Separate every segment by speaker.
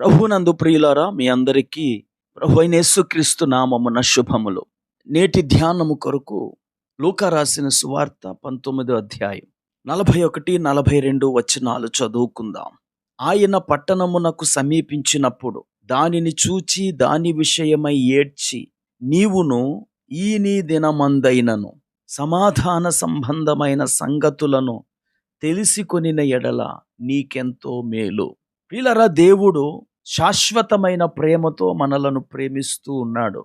Speaker 1: ప్రభునందు ప్రియులారా మీ అందరికీ ప్రభు అయిన యేసుక్రీస్తు నామమున శుభములు. నేటి ధ్యానము కొరకు లూకా రాసిన సువార్త పంతొమ్మిదో అధ్యాయం నలభై ఒకటి నలభై రెండు వచనాలు చదువుకుందాం. ఆయన పట్టణమునకు సమీపించినప్పుడు దానిని చూచి దాని విషయమై ఏడ్చి నీవును ఈ నీ దినమందైనను సమాధాన సంబంధమైన సంగతులను తెలిసికొనిన ఎడల నీకెంతో మేలు. ప్రియులరా దేవుడు శాశ్వతమైన ప్రేమతో మనలను ప్రేమిస్తూ ఉన్నాడు.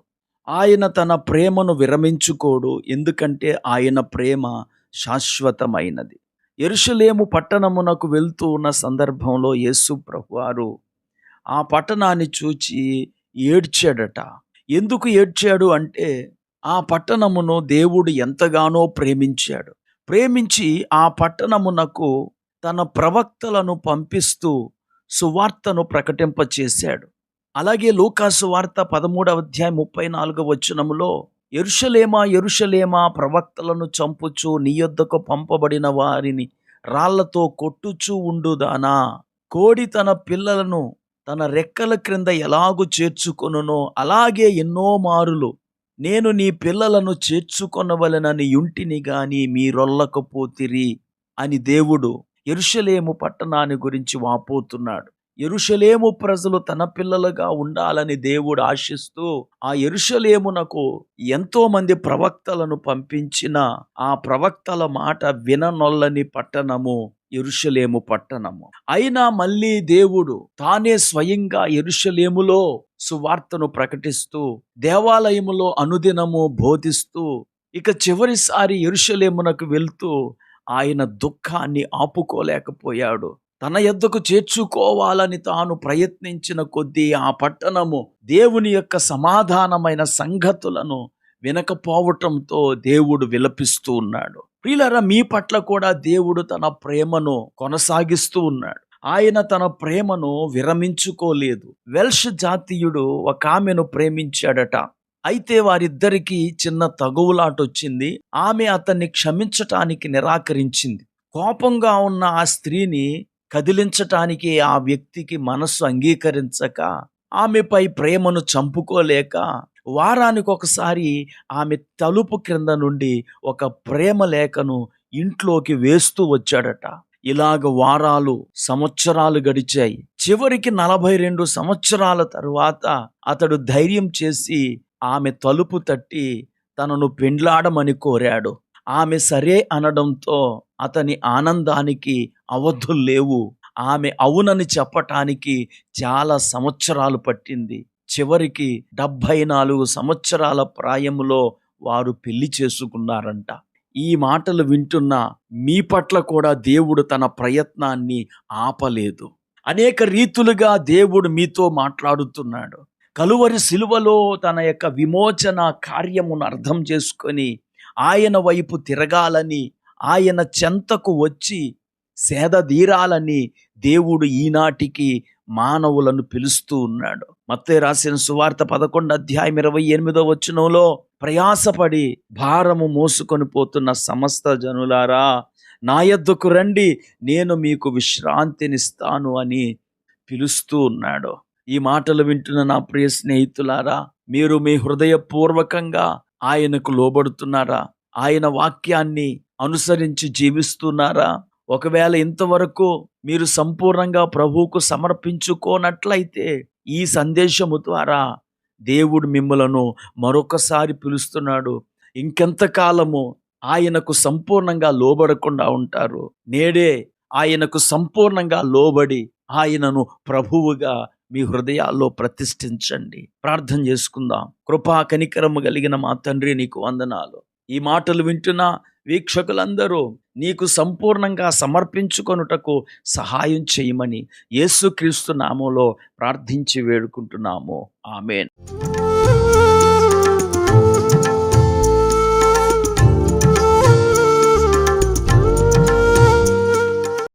Speaker 1: ఆయన తన ప్రేమను విరమించుకోడు ఎందుకంటే ఆయన ప్రేమ శాశ్వతమైనది. ఎరుషులేము పట్టణమునకు వెళ్తూ ఉన్న సందర్భంలో యేసు ప్రభువారు ఆ పట్టణాన్ని చూచి ఏడ్చాడట. ఎందుకు ఏడ్చాడు అంటే ఆ పట్టణమును దేవుడు ఎంతగానో ప్రేమించాడు. ప్రేమించి ఆ పట్టణమునకు తన ప్రవక్తలను పంపిస్తూ సువార్తను ప్రకటింపచేశాడు. అలాగే లూకాసు వార్త పదమూడవ అధ్యాయం ముప్పై నాలుగవ వచనములో ఎరుషలేమా ఎరుషలేమా ప్రవక్తలను చంపుచు నీ యొద్దకు పంపబడిన వారిని రాళ్ళతో కొట్టుచూ ఉండుదానా కోడి తన పిల్లలను తన రెక్కల క్రింద ఎలాగు చేర్చుకొనునో అలాగే ఎన్నో మారులు నేను నీ పిల్లలను చేర్చుకొనవలనని యుంటిని గాని మీరొల్లకపోతిరి అని దేవుడు ఎరుషలేము పట్టణాన్ని గురించి వాపోతున్నాడు. ఎరుషలేము ప్రజలు తన పిల్లలుగా ఉండాలని దేవుడు ఆశిస్తూ ఆ ఎరుషలేమునకు ఎంతో మంది ప్రవక్తలను పంపించిన ఆ ప్రవక్తల మాట విననొల్లని పట్టణము ఎరుషలేము పట్టణము. అయినా మళ్ళీ దేవుడు తానే స్వయంగా ఎరుషలేములో సువార్తను ప్రకటిస్తూ దేవాలయములో అనుదినము బోధిస్తూ ఇక చివరిసారి ఎరుషలేమునకు వెళ్తూ ఆయన దుఃఖాన్ని ఆపుకోలేకపోయాడు. తన యొద్దకు చేర్చుకోవాలని తాను ప్రయత్నించిన కొద్దీ ఆ పట్టణము దేవుని యొక్క సమాధానమైన సంగతులను వినకపోవటంతో దేవుడు విలపిస్తూ ఉన్నాడు. ప్రియులరా మీ పట్ల కూడా దేవుడు తన ప్రేమను కొనసాగిస్తూ ఉన్నాడు. ఆయన తన ప్రేమను విరమించుకోలేదు. వెల్ష్ జాతీయుడు ఒక ఆమెను ప్రేమించాడట. అయితే వారిద్దరికీ చిన్న తగువులాట వచ్చింది ఆమె అతన్ని క్షమించటానికి నిరాకరించింది. కోపంగా ఉన్న ఆ స్త్రీని కదిలించటానికి ఆ వ్యక్తికి మనస్సు అంగీకరించక ఆమెపై ప్రేమను చంపుకోలేక వారానికి ఒకసారి ఆమె తలుపు క్రింద నుండి ఒక ప్రేమ లేఖను ఇంట్లోకి వేస్తూ వచ్చాడట. ఇలాగ వారాలు సంవత్సరాలు గడిచాయి. చివరికి నలభై రెండు సంవత్సరాల తరువాత అతడు ధైర్యం చేసి ఆమె తలుపు తట్టి తనను పెండ్లాడమని కోరాడు. ఆమె సరే అనడంతో అతని ఆనందానికి అవధులు లేవు. ఆమె అవునని చెప్పటానికి చాలా సంవత్సరాలు పట్టింది. చివరికి డెబ్భై నాలుగు సంవత్సరాల ప్రాయములో వారు పెళ్ళి చేసుకున్నారంట. ఈ మాటలు వింటున్న మీ పట్ల కూడా దేవుడు తన ప్రయత్నాన్ని ఆపలేదు. అనేక రీతులుగా దేవుడు మీతో మాట్లాడుతున్నాడు. కలువరి శిలువలో తన యొక్క విమోచన కార్యమును అర్థం చేసుకొని ఆయన వైపు తిరగాలని ఆయన చెంతకు వచ్చి సేదదీరాలని దేవుడు ఈనాటికి మానవులను పిలుస్తూ ఉన్నాడు. మత్తే రాసిన సువార్త పదకొండు అధ్యాయం ఇరవై ఎనిమిదో వచనంలో ప్రయాసపడి భారము మోసుకొని పోతున్న సమస్త జనులారా నా యొద్దకు రండి నేను మీకు విశ్రాంతినిస్తాను అని పిలుస్తూ ఉన్నాడు. ఈ మాటలు వింటున్న నా ప్రియ స్నేహితులారా మీరు మీ హృదయపూర్వకంగా ఆయనకు లోబడుతున్నారా? ఆయన వాక్యాన్ని అనుసరించి జీవిస్తున్నారా? ఒకవేళ ఇంతవరకు మీరు సంపూర్ణంగా ప్రభువుకు సమర్పించుకోనట్లయితే ఈ సందేశము ద్వారా దేవుడు మిమ్మలను మరొకసారి పిలుస్తున్నాడు. ఇంకెంతకాలము ఆయనకు సంపూర్ణంగా లోబడకుండా ఉంటారు. నేడే ఆయనకు సంపూర్ణంగా లోబడి ఆయనను ప్రభువుగా మీ హృదయాల్లో ప్రతిష్ఠించండి. ప్రార్థన చేసుకుందాం. కృపా కనికరము కలిగిన మా తండ్రి నీకు వందనాలు. ఈ మాటలు వింటున్న వీక్షకులందరూ నీకు సంపూర్ణంగా సమర్పించుకొనుటకు సహాయం చేయమని యేసుక్రీస్తు నామంలో ప్రార్థించి వేడుకుంటున్నాము. ఆమెన్.